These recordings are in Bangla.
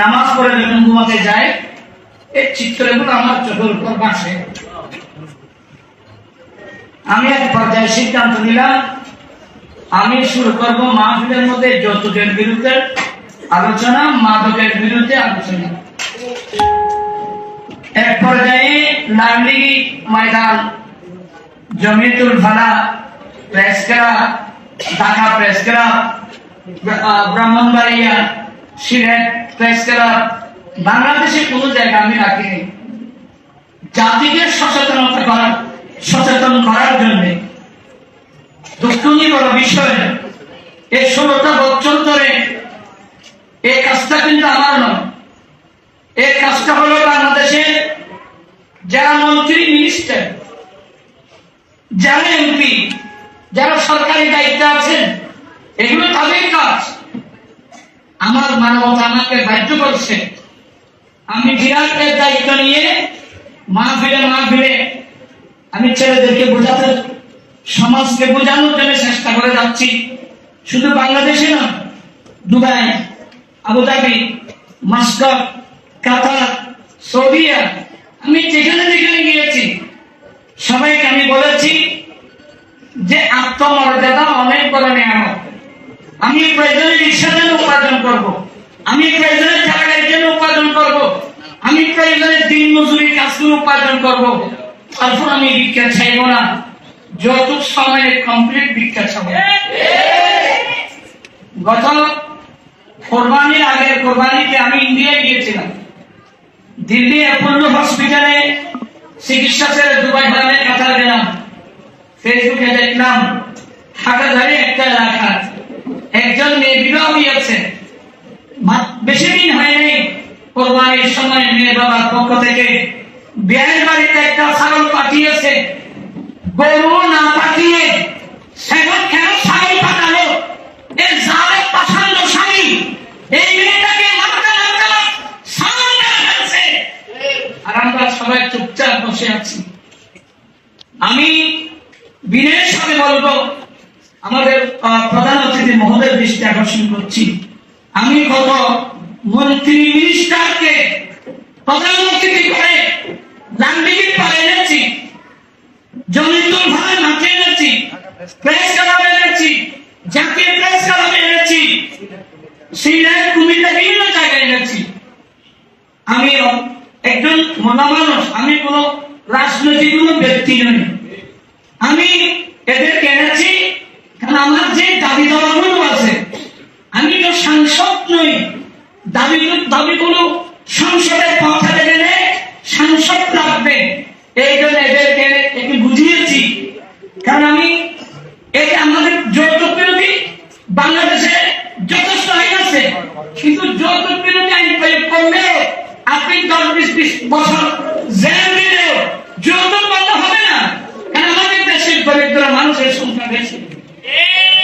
নামাজ পড়ে যখন ঘুমাতে যায়, এই আমার চোখের উপর বাসে। আমি এক পর্যায়ে সিদ্ধান্ত নিলাম, আমি শুরু করব মাহফিলের মধ্যে যৌতুকের বিরুদ্ধে আলোচনা, মাদকের বিরুদ্ধে আলোচনা। এক পর্যায়ে লাগলি ময়দান, জমিতুল ভাড়া Dhaka press club Brahmanbaria, Sylhet press club বাংলাদেশে কোনো জায়গা আমি রাখিনি। জাতিকে সচেতনতা করার, সচেতন করার জন্য দুঃখনী বড় বিষয়, এই ষোলোটা বছর ধরে এই কাজটা কিন্তু আমার নয়। এই কাজটা হলো বাংলাদেশে যারা মন্ত্রী মিনিস্টার যারা এমপি যারা সরকারি দায়িত্বে আছেন, এগুলো তাদের কাজ। আমার মানবতা আমাকে বাধ্য করছে। আমি বিরাট এক দায়িত্ব নিয়ে মা ফিরে মা ফিরে আমি ছেলেদেরকে বোঝাতে, সমাজকে বোঝানোর জন্য চেষ্টা করে যাচ্ছি। শুধু বাংলাদেশে না, Dubai, Abu Dhabi, Muscat, Qatar Saudia আমি যেখানে যেখানে গিয়েছি, সবাইকে আমি বলেছি যে আত্মমর্যাদা অনেক বড় নিয়ামত আমি প্রয়োজনে রিক্সা জন্য উপার্জন করব। আমি প্রয়োজনে টাকার জন্য উপার্জন করব। আমি প্রয়োজনে দিন মজুরি কাজ করে উপার্জন করব। তারপর আমি ভিক্ষা চাইব না যত সময়ে কমপ্লিট ভিক্ষা চাইব গত কোরবানির আগের কোরবানিতে আমি ইন্ডিয়ায় গিয়েছিলাম দিল্লি অ্যাপোলো হসপিটালে চিকিৎসা ছেড়ে দুবাই হারামে কাতার গেলাম ফেসবুকে দেখলাম হাটাধারে একটা এলাকা একজন মেয়ে বিবাহ হয়েছে বেশি দিন হয়নি কোরবানির সময় মেয়ে বাবার পক্ষ থেকে বিয়ের বাড়িতে একটা ছাগল পাঠিয়েছে। গরু না পাঠিয়ে সেগুন কেন পাঠালো? এর জালে এই মেয়েটাকে আর আমরা সবাই চুপচাপ বসে আছি। আমি বিনয়ের সাথে বলব, আমাদের প্রধান অতিথি মহোদয় দৃষ্টি আকর্ষণ করছি। আমি কত মন্ত্রী মিনিস্টারকে প্রধান অতিথি করে লান্ডিগির পারে এনেছি জমিতুল ভাই মাঠে এনেছি, প্রেস ক্লাবে এনেছি, জাতীয় প্রেস ক্লাবে এনেছি, সিলেট কুমিল্লা বিভিন্ন জায়গায় এনেছি। আমি একজন মহামানস আমি কোনো রাজনৈতিক কোনো ব্যক্তি নই। আমি এদেরকে এনেছি কারণ আমার যে দাবি দাবাগুলো আছে, আমি তো সাংসদ নই। দাবি দাবিগুলো সংসদে পৌঁছাতে গেলে সাংসদ লাগবে। এই জন্য এদেরকে একটু বুঝিয়েছি। কারণ আমি এটা আমাদের যৌতুক বিরোধী বাংলাদেশে যথেষ্ট হয়ে গেছে। কিন্তু যৌতুক বিরোধী আইন প্রয়োগ করলেও আপনি দশ বিশ বিশ বছর জেল দিলেও যৌতুক বন্ধ হবে না কারণ আমাদের দেশের সংখ্যা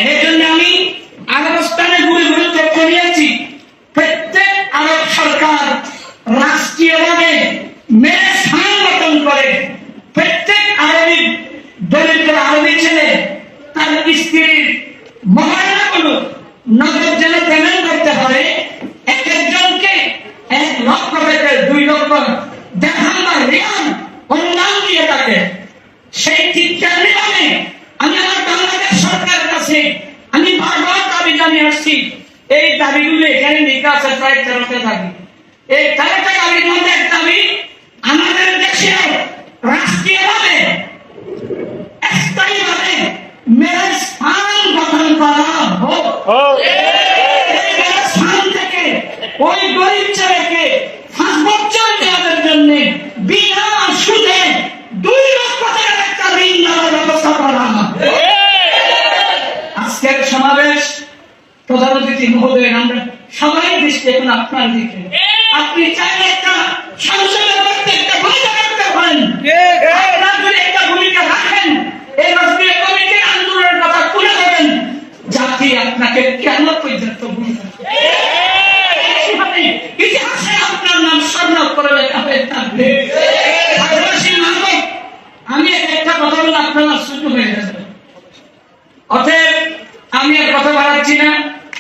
এই নিয়েছি প্রত্যেক আরব সরকার রাষ্ট্রীয়ভাবে মেয়ে স্থান গঠন করে। প্রত্যেক আরবি, দরিদ্র যেন পেমেন্ট করতে পারে। এক একজনকে এক লক্ষ দুই লক্ষ দেখান বা রিয়াল অনুদান দিয়ে থাকে সেই ঠিকঠাক নিলামে আমি আমার বাংলাদেশ সরকারের কাছে আমি বারবার জানিয়ে আসছি। এই দাবিগুলো এখানে লেখা প্রায় তেরোটা দাবি। এই তেরোটা দাবির মধ্যে এক দাবি, আমাদের দেশে রাষ্ট্রীয়ভাবে, স্থায়ীভাবে মেয়ের স্থান গঠন করা হোক এই মেয়ের স্থান থেকে ওই গরিব ছেলেকে পাঁচ বছর মেয়াদের জন্য বিনা সুদে দুই লক্ষ টাকার একটা ঋণ দেওয়ার ব্যবস্থা করা হবে আজকের সমাবেশ প্রধান অতিথি মহোদয় আমরা সবাই দৃষ্টি এখন আপনার দিকে। আপনি চাইলে একটা সংসদের মধ্যে একটা ভূমিকা রাখতে পারেন। আপনার একটা ভূমিকা রাখেন।